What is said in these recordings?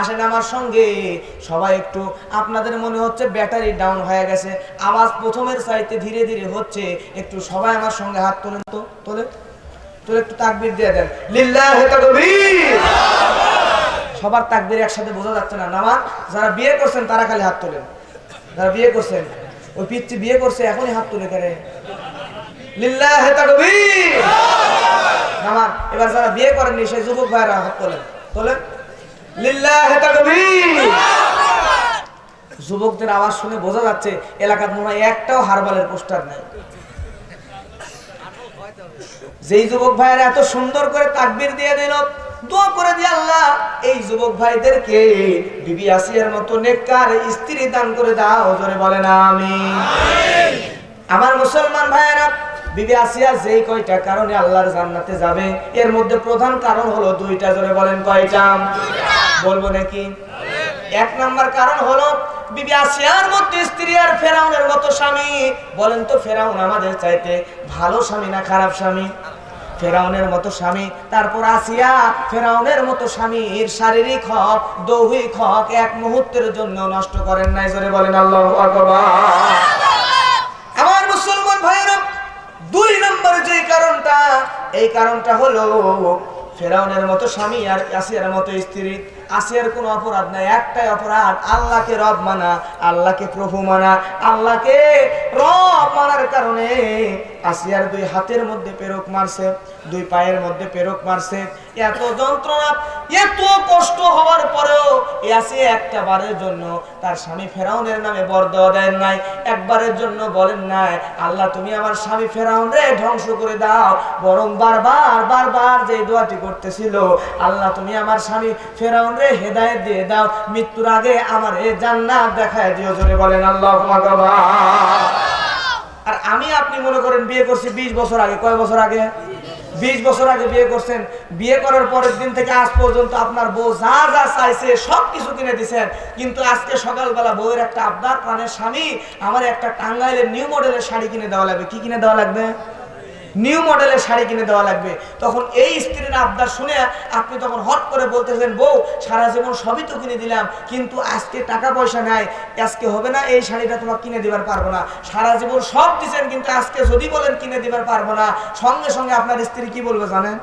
আসেন আমার সঙ্গে। সবাই একটু, আপনাদের মনে হচ্ছে ব্যাটারি ডাউন হয়ে গেছে। আওয়াজ প্রথমের চাইতে ধীরে ধীরে হচ্ছে। একটু সবাই আমার সঙ্গে হাত তোলেন তো, তোলে। তোলে একটু তাকবির দিয়ে দেন। লিল্লাহে সবার তাকবির একসাথে বোঝা যাচ্ছে না। নামা যারা বিয়ে করছেন, তারা খালি হাত তোলেন। যারা বিয়ে করছেন, ওই পিচ্ছি বিয়ে করছে, এখনই হাত তুলে করে লিল্লাহে নামান এবার যারা বিয়ে করেননি, সেই যুবক ভাইরা হাত তোলেন। তোলেন। যুবকদের আওয়াজ শুনে বোঝা যাচ্ছে এলাকার মনে হয় একটাও হারবালের পোস্টার নাই। যেই যুবক ভাইয়েরা এত সুন্দর করে তাকবির দিয়ে দিল আল্লাহ আল্লাহর জান্নাতে যাবে, এর মধ্যে প্রধান কারণ হলো দুইটা, জোরে বলেন কয়টা? বলব নাকি? এক নাম্বার কারণ হলো, বিবি আসিয়ার মধ্যে স্ত্রী আর ফেরাউনের মতো স্বামী। বলেন তো, ফেরাউন আমাদের চাইতে ভালো স্বামী না খারাপ স্বামী? ফেরাউনের মতো স্বামী, তারপর আসিয়া ফেরাউনের মতো শারীরিক হক, দৈহিক হক এক মুহূর্তের জন্য নষ্ট করেন নাই, জোরে বলেন আমার মুসলমান ভাইয়েরা, দুই নম্বরে যে কারণটা, এই কারণটা হলো, ফেরাউনের মতো স্বামী আর আসিয়ার মতো স্ত্রী আসিয়ার কোনো অপরাধ নাই, একটাই অপরাধ, আল্লাহকে রব মানা, আল্লাহকে প্রভু মানা, আল্লাহকে রব মানার কারণে আসিয়ার দুই হাতের মধ্যে পেরক মারছে, দুই পায়ের মধ্যে পেরক মারছে। এত যন্ত্রণা, এত কষ্ট হওয়ার পরেও এ একটা বারের জন্য তার স্বামী ফেরাউনের নামে বর দেওয়া দেন নাই। একবারের জন্য বলেন নাই, আল্লাহ, তুমি আমার স্বামী ফেরাউন রে, ধ্বংস করে দাও। বরং বারবার বারবার যে দোয়াটি করতেছিল, আল্লাহ, তুমি আমার স্বামী ফেরাউন রে, হেদায়েত দিয়ে দাও। মৃত্যুর আগে আমার এ জান্নাত দেখায় দিও। জোরে বলেন, আল্লাহ আর আমি আপনি মনে করেন বিয়ে করছি বিশ বছর আগে। কয় বছর আগে? বিশ বছর আগে বিয়ে করছেন। বিয়ে করার পরের দিন থেকে আজ পর্যন্ত আপনার বউ যা যা চাইছে সব কিছু কিনে দিচ্ছেন কিন্তু আজকে সকালবেলা বউয়ের একটা আবদার, প্রাণের স্বামী, আমার একটা টাঙ্গাইলের নিউ মডেলের শাড়ি কিনে দেওয়া লাগবে। কি কিনে দেওয়া লাগবে? নিউ মডেলের শাড়ি কিনে দেওয়া লাগবে। তখন এই স্ত্রীর আবদার শুনে আপনি তখন হট করে বলতেছেন বউ, সারা জীবন সবই তো কিনে দিলাম, কিন্তু আজকে টাকা পয়সা নাই, আজকে হবে না, এই শাড়িটা তোমাকে কিনে দিবার পারব না। সারা জীবন সব দিচ্ছেন কিন্তু আজকে যদি বলেন কিনে দিবার পারব না। সঙ্গে সঙ্গে আপনার স্ত্রী কি বলবে জানেন?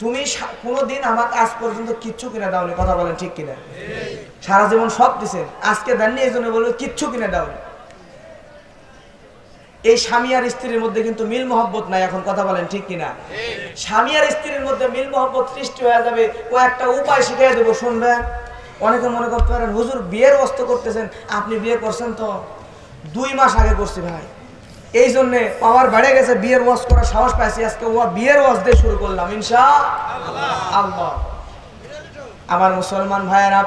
তুমি কোনোদিন আমাকে আজ পর্যন্ত কিচ্ছু কিনে দাওনি। কথা বলেন ঠিক কিনা? সারা জীবন সব দিছেন। আজকে দেননি, এই জন্য বলবে কিচ্ছু কিনে দাওনি। এই স্বামী আর স্ত্রীর মধ্যে কিন্তু মিল মহব্বত নাই, এখন কথা বলেন ঠিক কিনা? স্বামী আর স্ত্রীর মধ্যে মিল মহব্বত সৃষ্টি হয়ে যাবে ও একটা উপায় শিখিয়ে দেবো, শুনবেন। অনেকে মনে করতে পারেন, হুজুর, বিয়ের অস্ত করতেছেন, আপনি বিয়ে করছেন তো? দুই মাস আগে করছি ভাই। এই জন্যে পাওয়ার বেড়ে গেছে, বিয়ের ওয়াজ করার সাহস পাইছি, আজকে ও বিয়ের ওয়াজ দিয়ে শুরু করলাম, ইনশা আল্লাহ। আমার মুসলমান ভাইয়েরা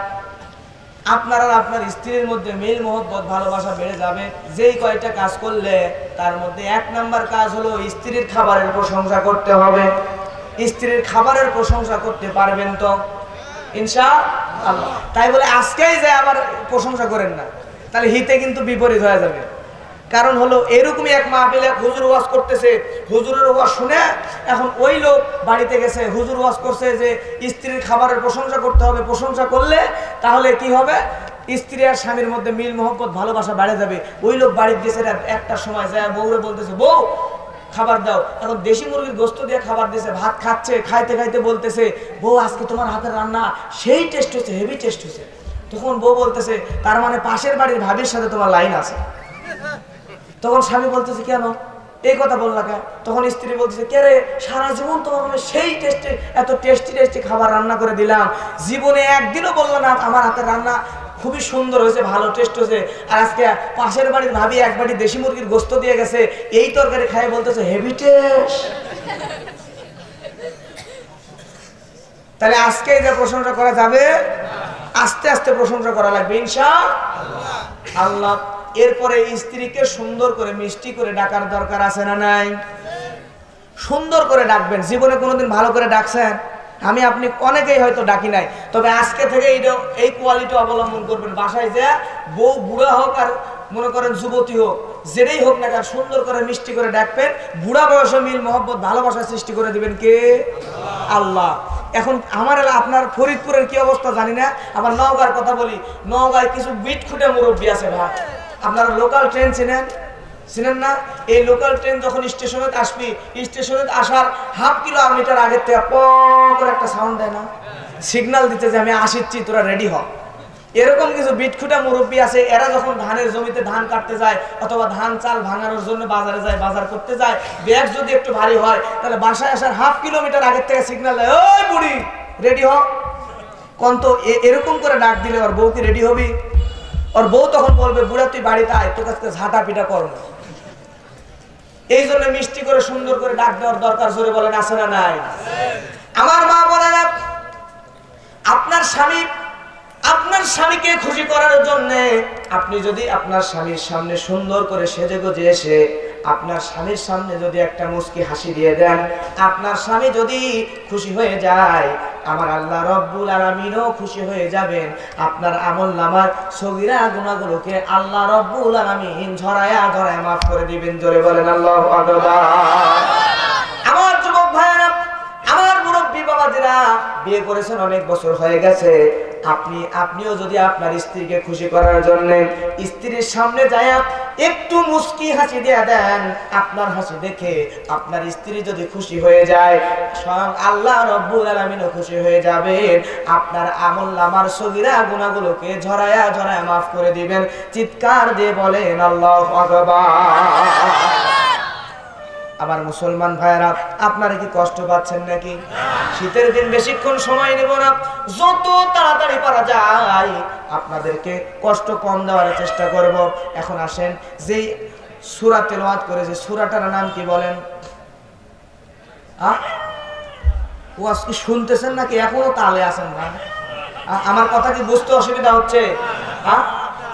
আপনার আর আপনার স্ত্রীর মধ্যে মিল, মোহব্বত, ভালোবাসা বেড়ে যাবে। যেই কয়টা কাজ করলে তার মধ্যে এক নাম্বার কাজ হলো স্ত্রীর খাবারের প্রশংসা করতে হবে। স্ত্রীর খাবারের প্রশংসা করতে পারবেন তো? ইনশা তাই বলে আজকেই যে আবার প্রশংসা করেন না, তাহলে হিতে কিন্তু বিপরীত হয়ে যাবে। কারণ হলো এরকমই এক মাহফিলে এক হুজুর ওয়াজ করতেছে। হুজুরের ওয়াজ শুনে এখন ওই লোক বাড়িতে গেছে। হুজুর ওয়াজ করছে যে স্ত্রীর খাবারের প্রশংসা করতে হবে। প্রশংসা করলে তাহলে কি হবে? স্ত্রী আর স্বামীর মধ্যে মিল, মোহব্বত, ভালোবাসা বেড়ে যাবে। ওই লোক বাড়িতে গেছে রাত একটার সময় যায়, বউরে বলতেছে, বউ, খাবার দাও। এখন দেশি মুরগির গোস্ত দিয়ে খাবার দিয়েছে ভাত খাচ্ছে, খাইতে খাইতে বলতেছে, বউ, আজকে তোমার হাতের রান্না সেই টেস্ট হচ্ছে হেভি টেস্ট হচ্ছে তখন বউ বলতেছে, তার মানে পাশের বাড়ির ভাবির সাথে তোমার লাইন আছে। তখন স্বামী বলতেছে, কেন? এই কথা বললা কেন? তখন স্ত্রী বলতেছে, কে রে? সারা জীবন তোমার আমি সেই টেস্টে এত টেস্টি টেস্টি খাবার রান্না করে দিলাম। জীবনে একদিনও বলল না, আমার হাতের রান্না খুবই সুন্দর হয়েছে, ভালো টেস্ট হয়েছে। আর আজকে পাশের বাড়ির ভাবি এক বাড়ি দেশি মুরগির গোস্ত দিয়ে গেছে। এই তরকারি খাই বলতেছে, হেভি টেস্ট তাহলে আজকে এই যে প্রশ্নটা করা যাবে আস্তে আস্তে প্রশংসা করা লাগবে ইনশা আল্লাহ, এরপরে স্ত্রীকে সুন্দর করে মিষ্টি করে ডাকার দরকার আছে না নাই? সুন্দর করে ডাকবেন, জীবনে কোনোদিন ভালো করে ডাকছেন? আমি, আপনি অনেকেই হয়তো ডাকি নাই, তবে আজকে থেকে এইটা এই কোয়ালিটি অবলম্বন করবেন। বাসায় যে বউ বুড়া হোক আর মনে করেন যুবতী হোক, যেটাই হোক না সুন্দর করে মিষ্টি করে ডাকবেন। বুড়া বয়সে মিল, মহব্বত, ভালোবাসা সৃষ্টি করে দিবেন কে? আল্লাহ। এখন আমার এলাকা আপনার ফরিদপুরের কি অবস্থা জানি না আমার নওগাঁর কথা বলি। নওগাঁয় কিছু বিট খুঁটে মুরব্বী আছে ভাই। আপনারা লোকাল ট্রেন চিনেন? চিনেন না? এই লোকাল ট্রেন যখন স্টেশনে আসবি স্টেশনে আসার হাফ কিলোমিটার আগের থেকে প একটা সাউন্ড দেয় না। সিগনাল দিতে যে আমি আসিচ্ছি, তোরা রেডি হ। এরকম কিছু বিটখুটা মুরব্বী আছে, এরা যখন ধানের জমিতে ধান কাটতে যায় অথবা ধান চাল ভাঙানোর জন্য বাজারে যায়, বাজার করতে যায়, ব্যাগ যদি একটু ভারী হয়, তাহলে বাসায় আসার হাফ কিলোমিটার আগের থেকে সিগন্যাল দেয়, ওই বুড়ি রেডি হ। কোন তো এরকম করে ডাক দিলে ওর বউ কি রেডি হবি? ওর বউ তখন বলবে, বুড়া, তুই বাড়িতে আয়, তোর কাছে ঝাঁটা পিটা করব এই জন্য মিষ্টি করে সুন্দর করে ডাক দেওয়ার দরকার, জোরে বলেন, আছে না নাই? আমার মা বলে না আপনার স্বামী আপনার স্বামীকে খুশি করার জন্য আপনি যদি আপনার স্বামীর সামনে সুন্দর করে সেজে গুজে এসে আপনার স্বামীর সামনে যদি একটা মুস্কি হাসি দিয়ে দেন, আপনার স্বামী যদি খুশি হয়ে যায়, আমার আল্লাহ রব্বুল আলামিনও খুশি হয়ে যাবেন। আপনার আমল নামার সগিরা গুণাগুলোকে আল্লাহ রব্বুল আলামিন ঝরায়া ঝরায়া মাফ করে দিবেন, জোরে বলেন আল্লাহ আমার যুবক ভাইয়েরা, আমার মুরব্বী বাবাজিরা, বিয়ে করেছেন অনেক বছর হয়ে গেছে। আপনি, আপনিও যদি আপনার স্ত্রীকে খুশি করার জন্য স্ত্রীর সামনে যায় একটু মুস্কি হাসি দিয়ে দেন, আপনার হাসি দেখে আপনার স্ত্রী যদি খুশি হয়ে যায়, স্বয়ং আল্লাহ রব্বুল আলামিনও খুশি হয়ে যাবেন। আপনার আমল নামার সগিরা গুণাগুলোকে ঝরায়া ঝরায়া মাফ করে দিবেন। চিৎকার দিয়ে বলেন, আল্লাহ আকবার। আমার মুসলমান ভাইয়েরা, আপনারা কি কষ্ট পাচ্ছেন নাকি? শীতের দিন বেশিক্ষণ সময় নেব না। যত তাড়াতাড়ি পারা যায়, আপনাদেরকে কষ্ট কম দেওয়ার চেষ্টা করব। এখন আসেন, যেই সুরা তেলাওয়াত করে, যে সুরাটার নাম কি বলেন? আ? ও আজকে শুনতেছেন নাকি? এখনও তালে আছেন না? আমার কথা কি বুঝতে অসুবিধা হচ্ছে? হ্যাঁ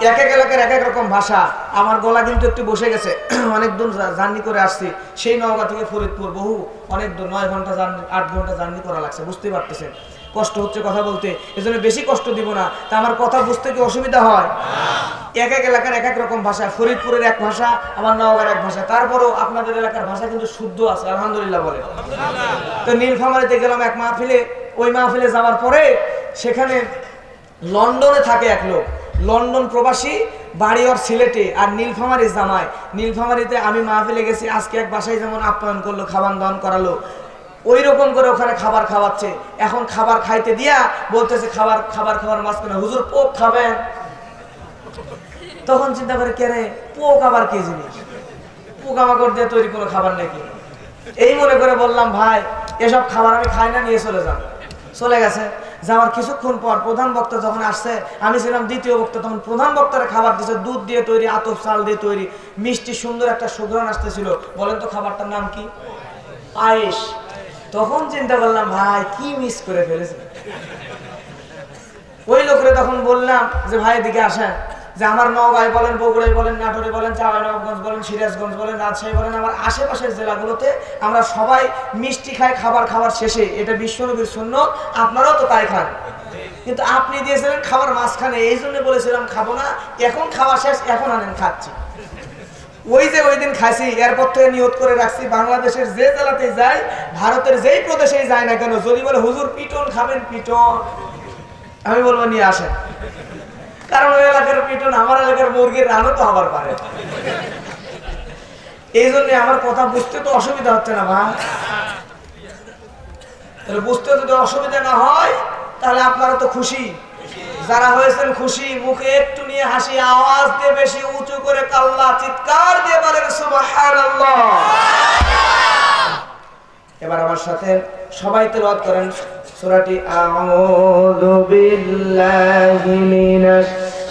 এক এক এলাকার এক এক রকম ভাষা। আমার গলা কিন্তু একটু বসে গেছে। অনেক দূর জার্নি করে আসছি। সেই নওগাঁ থেকে ফরিদপুর, বহু, অনেক দূর, নয় ঘণ্টা জার্নি, আট ঘণ্টা জার্নি করা লাগছে, বুঝতেই পারতেছেন। কষ্ট হচ্ছে কথা বলতে। এজন্য বেশি কষ্ট দিব না। তা আমার কথা বুঝতে কি অসুবিধা হয়? এক এক এলাকার এক এক রকম ভাষা। ফরিদপুরের এক ভাষা, আমার নওগাঁর এক ভাষা। তারপরও আপনাদের এলাকার ভাষা কিন্তু শুদ্ধ আছে, আলহামদুলিল্লাহ বলে। তো নীলফামারিতে গেলাম এক মাহফিলে। ওই মাহফিলে যাওয়ার পরে সেখানে লন্ডনে থাকে এক লোক। লন্ডন প্রবাসী, বাড়ি ওর সিলেটে, আর নীলফামারি জামায় নীলফামারিতে আমি মাহফিলে গেছি, আজকে এক বাসায় যেমন আপ্যায়ন করল, খাবার দান করালো ওই রকম করে ওখানে খাবার খাওয়াচ্ছে। এখন খাবার খাইতে দিয়া বলতেছে, খাবার খাবার খাবার মাঝখানে হুজুর পোক খাবেন। তখন চিন্তা করে, কে রে, পোক আবার কি জিনিস? পোকামাকড় দিয়ে তৈরি কোনো খাবার নাকি? এই মনে করে বললাম, ভাই, এসব খাবার আমি খাই না, নিয়ে চলে যান। চলে গেছে। যাওয়ার কিছুক্ষণ পর প্রধান বক্তা যখন আসছে, আমি ছিলাম দ্বিতীয় বক্তা, তখন প্রধান বক্তারা খাবার দিচ্ছে দুধ দিয়ে তৈরি, আতপ চাল দিয়ে তৈরি, মিষ্টি সুন্দর একটা সুগ্রান আসতেছিল। বলেন তো খাবারটার নাম কি? পায়েস। তখন চিন্তা করলাম, ভাই, কি মিস করে ফেলেছে। ওই লোকরে তখন বললাম যে, ভাই দিকে আসেন। যে আমার নওগাঁয় বলেন, বগুড়ায় বলেন, নাটোরে বলেন চাঁপাইনবাবগঞ্জ বলেন, সিরাজগঞ্জ বলেন, রাজশাহী বলেন, আমার আশেপাশের জেলাগুলোতে আমরা সবাই মিষ্টি খাই, খাবার খাবার শেষে। এটা বিশ্বনবীর শূন্য আপনারাও তো তাই খান। কিন্তু আপনি দিয়েছিলেন খাবার মাঝখানে, এই জন্য বলেছিলাম খাব না, এখন খাওয়া শেষ, এখন আনেন, খাচ্ছি। ওই যে ওই দিন খাইছি এরপর থেকে নিয়ত করে রাখছি, বাংলাদেশের যে জেলাতে যাই, ভারতের যেই প্রদেশেই যায় না কেন, যদি বলে, হুজুর, পিটন খাবেন, পিটন। আমি বলব, নিয়ে আসেন। কারণ ওই এলাকার পিটন, আমার এলাকার মুরগির রানও তো হবার পারে। এই জন্য আমার কথা বুঝতে তো অসুবিধা হচ্ছে না, মা। তাহলে বুঝতে যদি অসুবিধা না হয়, তাহলে আপনারা তো খুশি। যারা হয়েছেন খুশি, মুখে একটু নিয়ে হাসি, আওয়াজ দিয়ে বেশি উঁচু করে কাল্লা চিৎকার দিয়ে বলেন এবার আমার সাথে সবাই তেলাওয়াত করেন, সূরাটি আউযু বিল্লাহি মিনাশ